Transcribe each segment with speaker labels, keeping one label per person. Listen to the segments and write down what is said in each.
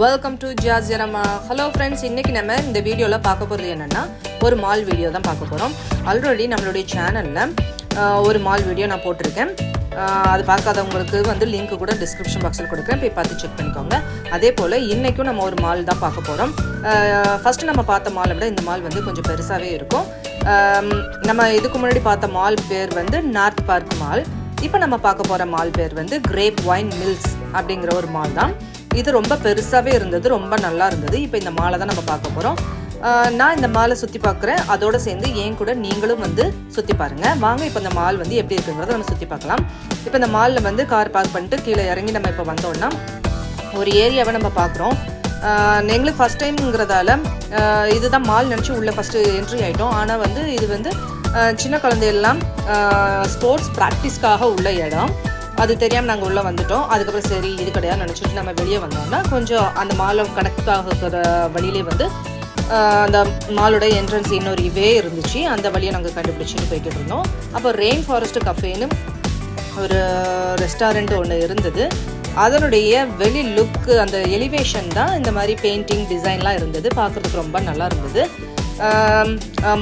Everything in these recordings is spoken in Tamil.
Speaker 1: வெல்கம் டு ஜாஜரமா ஹலோ ஃப்ரெண்ட்ஸ் இன்னைக்கு நம்ம இந்த வீடியோவில் பார்க்க போகிறது என்னென்னா ஒரு மால் வீடியோ தான் பார்க்க போகிறோம் ஆல்ரெடி நம்மளுடைய சேனலில் ஒரு மால் வீடியோ நான் போட்டிருக்கேன். அது பார்க்காதவங்களுக்கு வந்து லிங்க் கூட டிஸ்கிரிப்ஷன் பாக்ஸில் கொடுக்குறேன். போய் பார்த்து செக் பண்ணிக்கோங்க. அதே போல் இன்றைக்கும் நம்ம ஒரு மால் தான் பார்க்க போகிறோம் ஃபஸ்ட்டு நம்ம பார்த்த மாலை விட இந்த மால் வந்து கொஞ்சம் பெருசாகவே இருக்கும். நம்ம இதுக்கு முன்னாடி பார்த்த மால் பேர் வந்து நார்த் பார்க் மால் இப்போ நம்ம பார்க்க போகிற மால் பேர் வந்து கிரேப் ஒயின் மில்ஸ் அப்படிங்கிற ஒரு மால் தான். இது ரொம்ப பெருசாகவே இருந்தது ரொம்ப நல்லா இருந்தது. இப்போ இந்த மாலை தான் நம்ம பார்க்க போகிறோம் நான் இந்த மாலை சுற்றி பார்க்குறேன். அதோட சேர்ந்து ஏன் கூட நீங்களும் வந்து சுற்றி பாருங்கள் வாங்க இப்போ இந்த மால் வந்து எப்படி இருக்குங்கிறத நம்ம சுற்றி பார்க்கலாம். இப்போ இந்த மாலில் வந்து கார் பார்க் பண்ணிட்டு கீழே இறங்கி நம்ம இப்போ வந்தோம்னா ஒரு ஏரியாவை நம்ம பார்க்குறோம். எங்களுக்கு ஃபஸ்ட் டைம்ங்கிறதால இதுதான் மால் நினச்சி உள்ளே ஃபஸ்ட்டு என்ட்ரி ஆகிட்டோம் ஆனால் வந்து இது வந்து சின்ன குழந்தையெல்லாம் ஸ்போர்ட்ஸ் ப்ராக்டிஸ்க்காக உள்ள இடம். அது தெரியாமல் நாங்கள் உள்ளே வந்துட்டோம். அதுக்கப்புறம் சரி இது கிடையாது நினச்சிட்டு நம்ம வெளியே வந்தோம்னா கொஞ்சம் அந்த மாலை கனெக்ட் ஆகிற வழியிலே வந்து அந்த மாலோட என்ட்ரன்ஸ் இன்னொரு இவே இருந்துச்சு. அந்த வழியை நாங்கள் கண்டுபிடிச்சின்னு போய்கிட்டு இருந்தோம். அப்போ ரெயின் ஃபாரஸ்ட் கஃபேன்னு ஒரு ரெஸ்டாரண்ட் ஒன்று இருந்தது. அதனுடைய வெளி லுக்கு அந்த எலிவேஷன் தான் இந்த மாதிரி பெயிண்டிங் டிசைன்லாம் இருந்தது. பார்க்குறதுக்கு ரொம்ப நல்லா இருந்தது.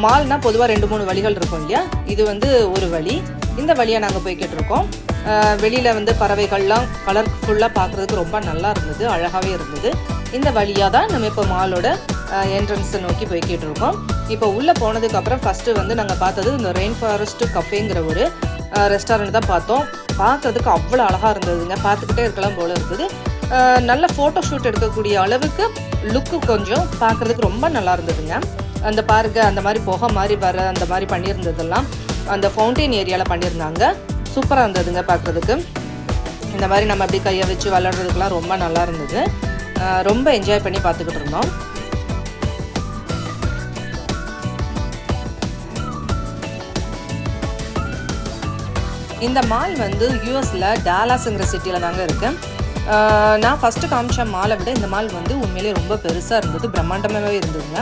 Speaker 1: மால்னால் பொதுவாக ரெண்டு மூணு வழிகள் இருக்கும் இல்லையா? இது வந்து ஒரு வழி. இந்த வழியாக நாங்கள் போய்கிட்டு இருக்கோம். வெளியில் வந்து பறவைகள்லாம் கலர்ஃபுல்லாக பார்க்குறதுக்கு ரொம்ப நல்லா இருந்தது அழகாகவே இருந்தது. இந்த வழியாக தான் நம்ம இப்போ மாலோட என்ட்ரன்ஸை நோக்கி போய்கிட்டு இருக்கோம். இப்போ உள்ளே போனதுக்கப்புறம் ஃபஸ்ட்டு வந்து நாங்கள் பார்த்தது இந்த ரெயின் ஃபாரஸ்ட் கஃபேங்கிற ஒரு ரெஸ்டாரண்ட் தான் பார்த்தோம். பார்க்குறதுக்கு அவ்வளோ அழகாக இருந்ததுங்க. பார்த்துக்கிட்டே இருக்கலாம் போல் இருக்குது. நல்ல ஃபோட்டோ ஷூட் எடுக்கக்கூடிய அளவுக்கு லுக்கு கொஞ்சம் பார்க்குறதுக்கு ரொம்ப நல்லா இருந்ததுங்க. அந்த பார்க்கு அந்த மாதிரி புகை மாதிரி வர அந்த மாதிரி பண்ணியிருந்ததெல்லாம் அந்த ஃபவுண்டெயின் ஏரியாவில் பண்ணியிருந்தாங்க. சூப்பராக இருந்ததுங்க பார்க்குறதுக்கு. இந்த மாதிரி நம்ம அப்படி கையை வச்சு விளாட்றதுக்கெலாம் ரொம்ப நல்லா இருந்தது. ரொம்ப என்ஜாய் பண்ணி பார்த்துக்கிட்டு இருந்தோம். இந்த மால் வந்து யூஎஸில் டாலாஸுங்கிற சிட்டியில் தாங்க இருக்கேன் ஆஹ் நான் ஃபஸ்ட்டு காமிச்ச மாலை விட இந்த மால் வந்து உண்மையிலேயே ரொம்ப பெருசாக இருந்தது பிரம்மாண்டமாகவே இருந்ததுங்க.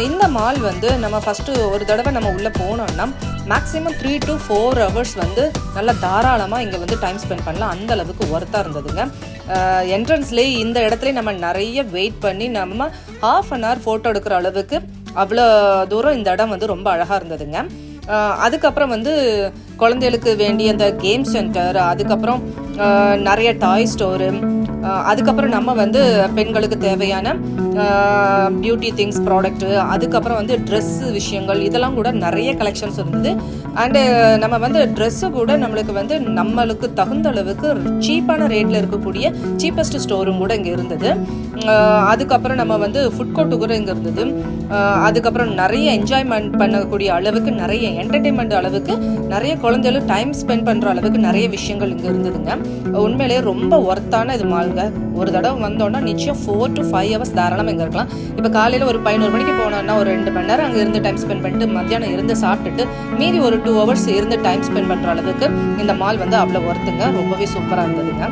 Speaker 1: இந்த மால் வந்து நம்ம ஃபஸ்ட்டு ஒரு தடவை நம்ம உள்ளே போனோம்னா maximum three to four hours வந்து நல்லா தாராளமாக இங்கே வந்து டைம் ஸ்பெண்ட் பண்ணலாம். அந்த அளவுக்கு ஒர்த்தாக இருந்ததுங்க. என்ட்ரன்ஸ்லேயே இந்த இடத்துல நம்ம நிறைய வெயிட் பண்ணி நம்ம ஹாஃப் அன் ஹவர் ஃபோட்டோ எடுக்கிற அளவுக்கு அவ்வளோ தூரம் இந்த இடம் வந்து ரொம்ப அழகாக இருந்ததுங்க. அதுக்கப்புறம் வந்து குழந்தைகளுக்கு வேண்டிய அந்த கேம் சென்டர் அதுக்கப்புறம் நிறைய டாய் ஸ்டோரு அதுக்கப்புறம் நம்ம வந்து பெண்களுக்கு தேவையான பியூட்டி திங்ஸ் ப்ராடக்ட்டு அதுக்கப்புறம் வந்து ட்ரெஸ்ஸு விஷயங்கள் இதெல்லாம் கூட நிறைய கலெக்ஷன்ஸ் இருந்தது. அண்டு நம்ம வந்து ட்ரெஸ்ஸு கூட நம்மளுக்கு வந்து நம்மளுக்கு தகுந்த அளவுக்கு சீப்பான ரேட்டில் இருக்கக்கூடிய சீப்பஸ்ட் ஸ்டோரும் கூட இங்கே இருந்தது. அதுக்கப்புறம் நம்ம வந்து ஃபுட் கோர்ட்டு கூட இங்கே இருந்தது. அதுக்கப்புறம் நிறைய என்ஜாய்மெண்ட் பண்ணக்கூடிய அளவுக்கு நிறைய என்டர்டெயின்மெண்ட் அளவுக்கு நிறைய குழந்தைகளும் டைம் ஸ்பெண்ட் பண்ணுற அளவுக்கு நிறைய விஷயங்கள் இங்கே இருந்ததுங்க. உண்மையிலேயே ரொம்ப ஒர்த்தான இது மாலுங்க. ஒரு தடவை வந்தோன்னா நிச்சயம் ஃபோர் டு ஃபைவ் ஹவர்ஸ் தாராளமாக இங்கே இருக்கலாம். இப்போ காலையில் ஒரு பதினோரு மணிக்கு போனோம்னா ஒரு ரெண்டு மணி நேரம் அங்கே இருந்து டைம் ஸ்பெண்ட் பண்ணிட்டு மத்தியானம் இருந்து சாப்பிட்டுட்டு மீதி ஒரு டூ ஹவர்ஸ் இருந்து டைம் ஸ்பெண்ட் பண்ணுற அளவுக்கு இந்த மால் வந்து அவ்வளோ ஒர்த்துங்க ரொம்பவே சூப்பராக இருந்ததுங்க.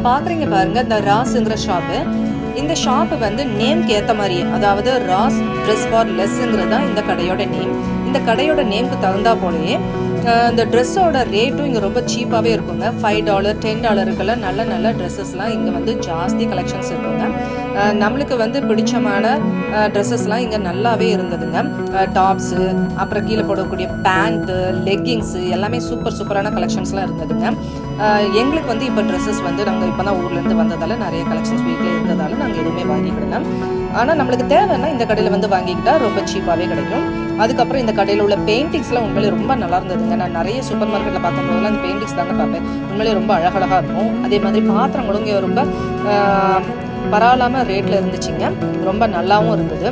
Speaker 1: நீங்கள் பார்க்குறீங்க பாருங்க இந்த ராஸுங்கிற ஷாப்பு இந்த ஷாப்பு வந்து நேம்க்கு ஏற்ற மாதிரி அதாவது ராஸ் ட்ரெஸ் ஃபார் லெஸ்ஸுங்கிறது தான் இந்த கடையோட நேம் இந்த கடையோட நேம்க்கு தகுந்தா போலயே இந்த ட்ரெஸ்ஸோட ரேட்டும் இங்கே ரொம்ப சீப்பாகவே இருக்குங்க. ஃபைவ் டாலர் டென் டாலருக்கெல்லாம் நல்ல நல்ல ட்ரெஸ்ஸஸ்லாம் இங்கே வந்து ஜாஸ்தி கலெக்ஷன்ஸ் இருக்குங்க. நம்மளுக்கு வந்து பிடிச்சமான ட்ரெஸ்ஸஸ்லாம் இங்கே நல்லாவே இருந்ததுங்க. டாப்ஸு அப்புறம் கீழே போடக்கூடிய பேண்ட்டு லெக்கிங்ஸு எல்லாமே சூப்பர் சூப்பரான கலெக்ஷன்ஸ்லாம் இருந்ததுங்க. எங்களுக்கு வந்து இப்போ ட்ரெஸ்ஸஸ் வந்து நாங்கள் இப்போ தான் ஊர்லேருந்து வந்ததால் நிறைய கலெக்ஷன்ஸ் வீட்டில் இருந்ததால் நாங்கள் எதுவுமே வாங்கிக்கிடலாம் ஆனால் நம்மளுக்கு தேவைன்னா இந்த கடையில் வந்து வாங்கிக்கிட்டால் ரொம்ப சீப்பாகவே கிடைக்கும். அதுக்கப்புறம் இந்த கடையில் உள்ள பெயிண்டிங்ஸ்லாம் உண்மையிலே ரொம்ப நல்லா இருந்ததுங்க. நான் நிறைய சூப்பர் மார்க்கெட்டில் பார்க்கும்போதெல்லாம் அந்த பெயிண்டிங்ஸ் தாங்க பார்ப்பேன். உண்மையிலே ரொம்ப அழகழகாக இருக்கும். அதே மாதிரி பாத்திரங்களும் இங்கே ரொம்ப பரவாயில்லாமல் ரேட்டில் இருந்துச்சுங்க. ரொம்ப நல்லாவும் இருந்தது.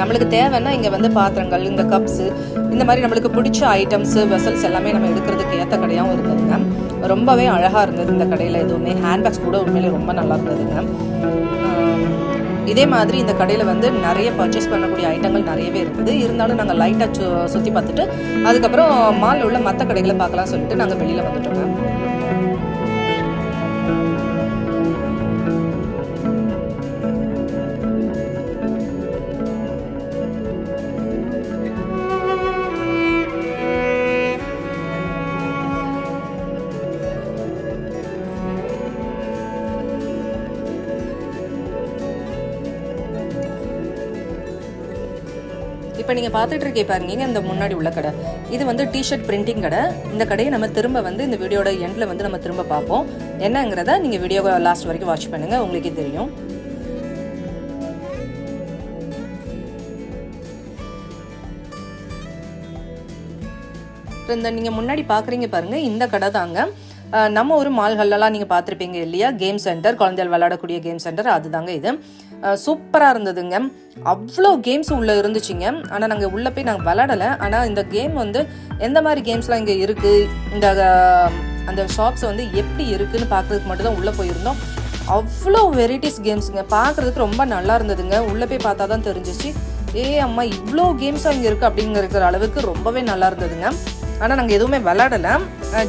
Speaker 1: நம்மளுக்கு தேவைன்னா இங்கே வந்து பாத்திரங்கள் இந்த கப்ஸு இந்த மாதிரி நம்மளுக்கு பிடிச்ச ஐட்டம்ஸு வெசல்ஸ் எல்லாமே நம்ம எடுக்கிறதுக்கு ஏற்ற கடையாகவும் இருந்ததுங்க. ரொம்பவே அழகாக இருந்தது இந்த கடையில் எதுவுமே. ஹேண்ட்பேக்ஸ் கூட உண்மையிலே ரொம்ப நல்லா இருந்ததுங்க. இதே மாதிரி இந்த கடையில் வந்து நிறைய பர்ச்சேஸ் பண்ணக்கூடிய ஐட்டங்கள் நிறையவே இருக்குது. இருந்தாலும் நாங்கள் லைட்டாக சு சுற்றி பார்த்துட்டு அதுக்கப்புறம் மாலில் உள்ள மற்ற கடைகளை பார்க்கலாம் சொல்லிட்டு நாங்கள் வெளியில் வந்துட்டோங்க இப்போ நீங்கள் பார்த்துட்டு இருக்கே பாருங்க. இந்த முன்னாடி உள்ள கடை. இது வந்து டிஷர்ட் பிரிண்டிங் கடை. இந்த கடையை நம்ம திரும்ப வந்து இந்த வீடியோட எண்டில் வந்து நம்ம திரும்ப பார்ப்போம். என்னங்கிறத நீங்கள் வீடியோ லாஸ்ட் வரைக்கும் வாட்ச் பண்ணுங்கள் உங்களுக்கே தெரியும். இப்போ இந்த நீங்கள் முன்னாடி பார்க்குறீங்க பாருங்கள் இந்த கடை தாங்க. நம்ம ஒரு மால்கள்லாம் நீங்கள் பார்த்துருப்பீங்க இல்லையா? கேம் சென்டர் குழந்தைகள் விளையாடக்கூடிய கேம் சென்டர் அதுதாங்க இது. சூப்பராக இருந்ததுங்க. அவ்வளோ கேம்ஸ் உள்ளே இருந்துச்சுங்க. ஆனால் நாங்கள் உள்ளே போய் நாங்கள் விளாடலை ஆனால் இந்த கேம் வந்து எந்த மாதிரி கேம்ஸ்லாம் இங்கே இருக்குது இந்த அந்த ஷாப்ஸ் வந்து எப்படி இருக்குதுன்னு பார்க்குறதுக்கு மட்டும்தான் உள்ளே போயிருந்தோம். அவ்வளோ வெரைட்டிஸ் கேம்ஸுங்க பார்க்குறதுக்கு ரொம்ப நல்லா இருந்ததுங்க. உள்ளே போய் பார்த்தா தான் தெரிஞ்சிச்சு. ஏ அம்மா இவ்வளோ கேம்ஸாக இங்கே இருக்குது அப்படிங்கிற அளவுக்கு ரொம்பவே நல்லா இருந்ததுங்க. ஆனால் நாங்கள் எதுவுமே விளாடலை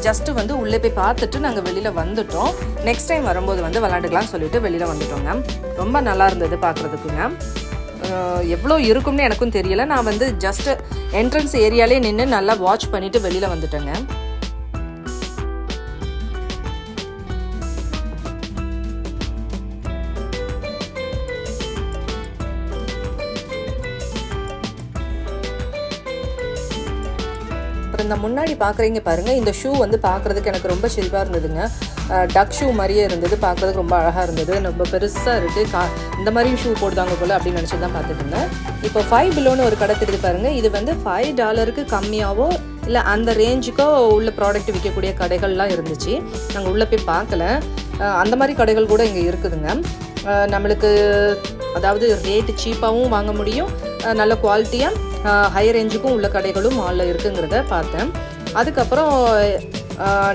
Speaker 1: ஜஸ்ட்டு வந்து உள்ளே போய் பார்த்துட்டு நாங்கள் வெளியில் வந்துட்டோம். நெக்ஸ்ட் டைம் வரும்போது வந்து விளாண்டுக்கலாம்னு சொல்லிட்டு வெளியில் வந்துட்டோங்க ரொம்ப நல்லா இருந்தது பார்க்குறதுக்குங்க எவ்வளோ இருக்கும்னு எனக்கும் தெரியல. நான் வந்து ஜஸ்ட்டு என்ட்ரன்ஸ் ஏரியாலே நின்று நல்லா வாட்ச் பண்ணிவிட்டு வெளியில் வந்துட்டேங்க நீங்கள் முன்னாடி பார்க்குறீங்க பாருங்கள் இந்த ஷூ வந்து பார்க்குறதுக்கு எனக்கு ரொம்ப செல்வாக இருந்ததுங்க. டக் ஷூ மாதிரியே இருந்தது பார்க்குறதுக்கு ரொம்ப அழகாக இருந்தது. ரொம்ப பெருசாக இருக்குது கா இந்த மாதிரி ஷூ போடுதாங்க போல் அப்படின்னு நினச்சி தான் பார்த்துட்டு இருந்தேன். இப்போ ஃபைவ் பிலோன்னு ஒரு கடை தெரியுது பாருங்கள் இது வந்து ஃபைவ் டாலருக்கு கம்மியாகவோ இல்லை அந்த ரேஞ்சுக்கோ உள்ள ப்ராடக்ட் விற்கக்கூடிய கடைகள்லாம் இருந்துச்சு. நாங்கள் உள்ளே போய் பார்க்கல. அந்த மாதிரி கடைகள் கூட இங்கே இருக்குதுங்க. நம்மளுக்கு அதாவது ரேட்டு சீப்பாகவும் வாங்க முடியும். நல்ல குவாலிட்டியாக ஹை ரேஞ்சுக்கும் உள்ள கடைகளும் மாலில் இருக்குங்கிறத பார்த்தேன். அதுக்கப்புறம்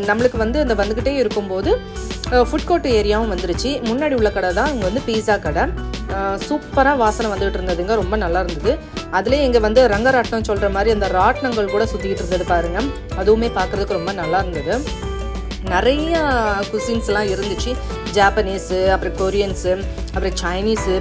Speaker 1: நம்மளுக்கு வந்து இந்த வந்துக்கிட்டே இருக்கும்போது ஃபுட் கோர்ட் ஏரியாவும் வந்துருச்சு. முன்னாடி உள்ள கடை தான் இங்கே வந்து பீஸா கடை. சூப்பராக வாசனை வந்துகிட்டு இருந்ததுங்க. ரொம்ப நல்லா இருந்தது. அதுலேயே இங்கே வந்து ரங்கராட்டினம் சொல்கிற மாதிரி அந்த ராட்னங்கள் கூட சுற்றிக்கிட்டு இருந்தது பாருங்க. அதுவுமே பார்க்குறதுக்கு ரொம்ப நல்லா இருந்தது. நிறைய குசின்ஸ்லாம் இருந்துச்சு. ஜாப்பனீஸு அப்புறம் கொரியன்ஸு அப்புறம் சைனீஸு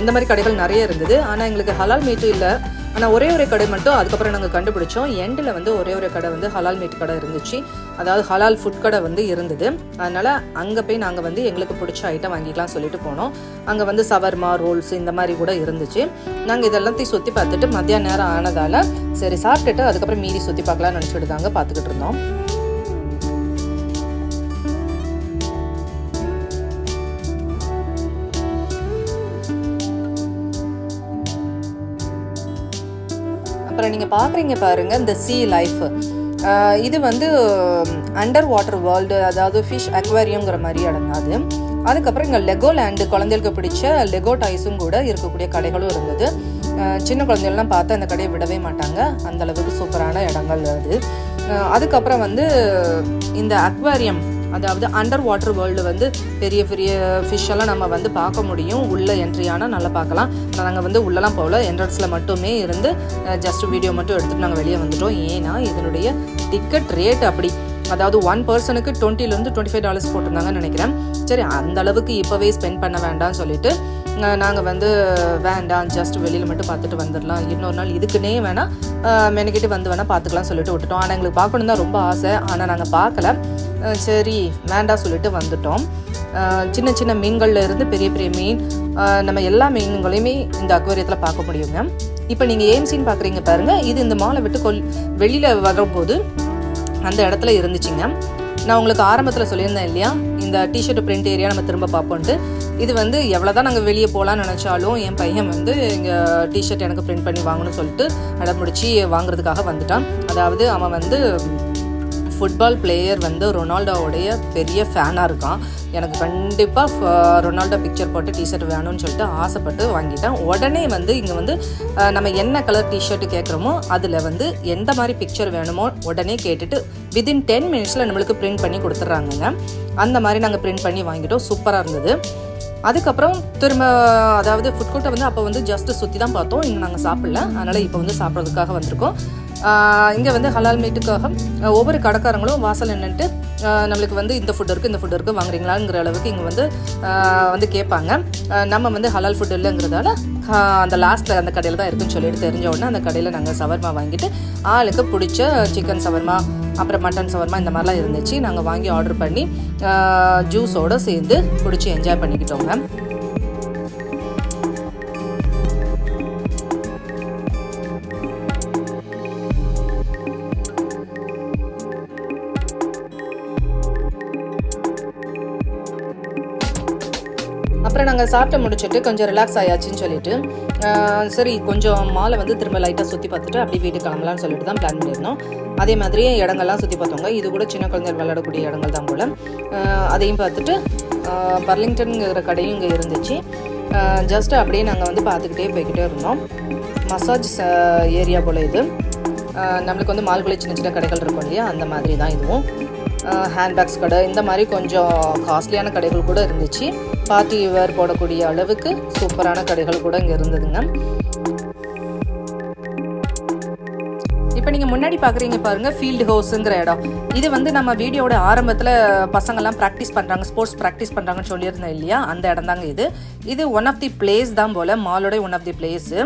Speaker 1: இந்த மாதிரி கடைகள் நிறைய இருந்தது. ஆனால் எங்களுக்கு ஹலால் மீட்டு இல்லை. ஆனால் ஒரே ஒரு கடை மட்டும் அதுக்கப்புறம் நாங்கள் கண்டுபிடிச்சோம். எண்டில் வந்து ஒரே ஒரு கடை வந்து ஹலால் மீட் கடை இருந்துச்சு. அதாவது ஹலால் ஃபுட் கடை வந்து இருந்தது. அதனால் அங்கே போய் நாங்கள் வந்து எங்களுக்கு பிடிச்ச ஐட்டம் வாங்கிக்கலாம் சொல்லிட்டு போனோம். அங்கே வந்து சவர்மா ரோல்ஸ் இந்த மாதிரி கூட இருந்துச்சு. நாங்கள் இதெல்லாத்தையும் சுற்றி பார்த்துட்டு மத்தியான நேரம் ஆனதால் சரி சாப்பிட்டுட்டு அதுக்கப்புறம் மீறி சுற்றி பார்க்கலாம்னு நினச்சிட்டு தாங்க பார்த்துக்கிட்டு இருந்தோம். அப்புறம் நீங்கள் பார்க்குறீங்க பாருங்கள் இந்த சீ லைஃப் இது வந்து அண்டர் வாட்டர் வேர்ல்டு அதாவது ஃபிஷ் அக்வாரியங்கிற மாதிரி இடம் தான் அது. அதுக்கப்புறம் இங்கே லெகோ லேண்டு குழந்தைகளுக்கு பிடிச்ச லெகோ டாய்ஸும் கூட இருக்கக்கூடிய கடைகளும் இருந்தது. சின்ன குழந்தைகள்லாம் பார்த்து அந்த கடையை விடவே மாட்டாங்க. அந்த அளவுக்கு சூப்பரான இடங்கள் அது. அதுக்கப்புறம் வந்து இந்த அக்வாரியம் அதாவது அண்டர் வாட்டர் வேர்ல்டு வந்து பெரிய பெரிய ஃபிஷ்ஷெல்லாம் நம்ம வந்து பார்க்க முடியும். உள்ளே என்ட்ரி ஆனால் நல்லா பார்க்கலாம். நாங்கள் வந்து உள்ளெல்லாம் போகல. என்ட்ரன்ஸில் மட்டுமே இருந்து ஜஸ்ட் வீடியோ மட்டும் எடுத்துகிட்டு நாங்கள் வெளியே வந்துட்டோம். ஏன்னா இதனுடைய டிக்கெட் ரேட் அப்படி அதாவது ஒன் பர்சனுக்கு டுவெண்ட்டிலேருந்து டுவெண்ட்டி ஃபைவ் டாலர்ஸ் போட்டிருந்தாங்கன்னு நினைக்கிறேன். சரி அந்த அளவுக்கு இப்போவே ஸ்பெண்ட் பண்ண வேண்டாம்னு சொல்லிட்டு நாங்கள் வந்து வேண்டாம் ஜஸ்ட் வெளியில் மட்டும் பார்த்துட்டு வந்துடலாம். இன்னொரு நாள் இதுக்குன்னே வேணால் மெனக்கிட்டு வந்து வேணால் பார்த்துக்கலாம் சொல்லிட்டு விட்டுட்டோம். ஆனால் எங்களுக்கு பார்க்கணும் தான் ரொம்ப ஆசை. ஆனால் நாங்கள் பார்க்கல. சரி வேண்டாம் சொல்லிட்டு வந்துட்டோம். சின்ன சின்ன மீன்கள்ல இருந்து பெரிய பெரிய மீன் நம்ம எல்லா மீன்களையுமே இந்த அக்வேரியத்தில் பார்க்க முடியுங்க. இப்போ நீங்கள் ஏம்சின்னு பார்க்குறீங்க பாருங்கள் இது இந்த மாலை விட்டு கொல் வெளியில் வரும்போது அந்த இடத்துல இருந்துச்சுங்க. நான் உங்களுக்கு ஆரம்பத்தில் சொல்லியிருந்தேன் இல்லையா? இந்த டிஷர்ட் பிரிண்ட் ஏரியா நம்ம திரும்ப பார்ப்போன்ட்டு. இது வந்து எவ்வளோ தான் நாங்கள் வெளியே போகலான்னு நினச்சாலும் என் பையன் வந்து இங்கே டிஷர்ட் எனக்கு பிரிண்ட் பண்ணி வாங்கணும்னு சொல்லிட்டு அடம்பிடிச்சி வாங்குறதுக்காக வந்துட்டான். அதாவது அவன் வந்து ஃபுட்பால் பிளேயர் வந்து ரொனால்டோவுடைய பெரிய ஃபேனாக இருக்கான். எனக்கு கண்டிப்பாக ரொனால்டோ பிக்சர் போட்டு டிஷர்ட் வேணும்னு சொல்லிட்டு ஆசைப்பட்டு வாங்கிட்டேன். உடனே வந்து இங்கே வந்து நம்ம என்ன கலர் டிஷர்ட் கேட்குறோமோ அதில் வந்து எந்த மாதிரி பிக்சர் வேணுமோ உடனே கேட்டுட்டு வித்தின் டென் மினிட்ஸில் நம்மளுக்கு பிரிண்ட் பண்ணி கொடுத்துட்றாங்கங்க. அந்த மாதிரி நாங்கள் பிரிண்ட் பண்ணி வாங்கிட்டோம். சூப்பராக இருந்தது. அதுக்கப்புறம் திரும்ப அதாவது ஃபுட் கோர்ட்டை வந்து அப்போ வந்து ஜஸ்ட் சுற்றி தான் பார்த்தோம். இன்னும் நாங்கள் சாப்பிடல. அதனால் இப்போ வந்து சாப்பிட்றதுக்காக வந்திருக்கோம். இங்கே வந்து ஹலால் மீட்டுக்காக ஒவ்வொரு கடைக்காரங்களும் வாசல் நின்றுட்டு நம்மளுக்கு வந்து இந்த ஃபுட் இருக்குது இந்த ஃபுட் இருக்குது வாங்குறீங்களாங்கிற அளவுக்கு இங்கே வந்து வந்து கேட்பாங்க. நம்ம வந்து ஹலால் ஃபுட் இல்லைங்கிறதால அந்த லாஸ்ட்டில் அந்த கடையில் தான் இருக்குன்னு சொல்லிட்டு தெரிஞ்ச உடனே அந்த கடையில் நாங்கள் சவர்மா வாங்கிட்டு ஆளுக்கு பிடிச்ச சிக்கன் சவர்மா அப்புறம் மட்டன் சவர்மா இந்த மாதிரிலாம் இருந்துச்சு. நாங்கள் வாங்கி ஆர்டர் பண்ணி ஜூஸோடு சேர்ந்து பிடிச்சி என்ஜாய் பண்ணிக்கிட்டோங்க. நாங்கள் சாப்பிட்டு முடிச்சுட்டு கொஞ்சம் ரிலாக்ஸ் ஆயாச்சுன்னு சொல்லிட்டு சரி கொஞ்சம் மாலை வந்து திரும்ப லைட்டாக சுற்றி பார்த்துட்டு அப்படியே வீட்டுக்கு கிளம்பலாம்னு சொல்லிட்டு தான் பிளான் பண்ணியிருந்தோம். அதே மாதிரியே இடங்கள்லாம் சுற்றி பார்த்தவங்க இது கூட சின்ன குழந்தைகள் விளையாடக்கூடிய இடங்கள் தான் போல். அதையும் பார்த்துட்டு பர்லிங்டனுங்கிற கடையும் இங்கே இருந்துச்சு. ஜஸ்ட் அப்படியே நாங்கள் வந்து பார்த்துக்கிட்டே போய்கிட்டே இருந்தோம். மசாஜ் ஏரியா போல் இது. நம்மளுக்கு வந்து மால்குள்ளே சின்ன சின்ன கடைகள் இருக்கும் இல்லையா? அந்த மாதிரி தான் இதுவும். ஹேண்ட்பேக்ஸ் கடை இந்த மாதிரி கொஞ்சம் காஸ்ட்லியான கடைகள் கூட இருந்துச்சு. பார்ட்டி வேர் போடக்கூடிய அளவுக்கு சூப்பரான கடைகள் கூட இங்கே இருந்ததுங்க. இப்போ நீங்கள் முன்னாடி பார்க்குறீங்க பாருங்க ஃபீல்டு ஹவுஸுங்கிற இடம். இது வந்து நம்ம வீடியோட ஆரம்பத்தில் பசங்கள்லாம் ப்ராக்டிஸ் பண்ணுறாங்க ஸ்போர்ட்ஸ் ப்ராக்டிஸ் பண்ணுறாங்கன்னு சொல்லியிருந்தேன் இல்லையா? அந்த இடம் தாங்க இது. இது ஒன் ஆஃப் தி பிளேஸ் தான் போல் மாலோட ஒன் ஆஃப் தி பிளேஸு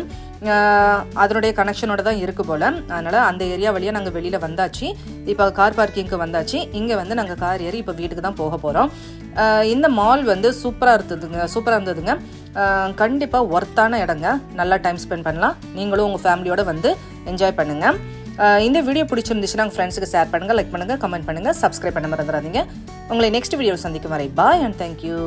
Speaker 1: அதனுடைய கனெக்ஷனோட தான் இருக்கு போல். அதனால் அந்த ஏரியா வழியாக நாங்கள் வெளியில் வந்தாச்சு. இப்போ கார் பார்க்கிங்க்கு வந்தாச்சு. இங்கே வந்து நாங்கள் கார் ஏறி இப்போ வீட்டுக்கு தான் போக போகிறோம் இந்த மால் வந்து சூப்பராக இருந்ததுங்க சூப்பராக இருந்ததுங்க. கண்டிப்பாக ஒர்த்தான இடங்க. நல்லா டைம் ஸ்பெண்ட் பண்ணலாம். நீங்களும் உங்கள் ஃபேமிலியோட வந்து என்ஜாய் பண்ணுங்கள் இந்த வீடியோ பிடிச்சிருந்துச்சுன்னா உங்கள் ஃப்ரெண்ட்ஸுக்கு ஷேர் பண்ணுங்கள் லைக் பண்ணுங்கள் கமெண்ட் பண்ணுங்கள் சப்ஸ்கிரைப் பண்ண மறந்துடாதீங்க. உங்களை நெக்ஸ்ட் வீடியோ சந்திக்கும் வரை பாய் அண்ட் தேங்க்யூ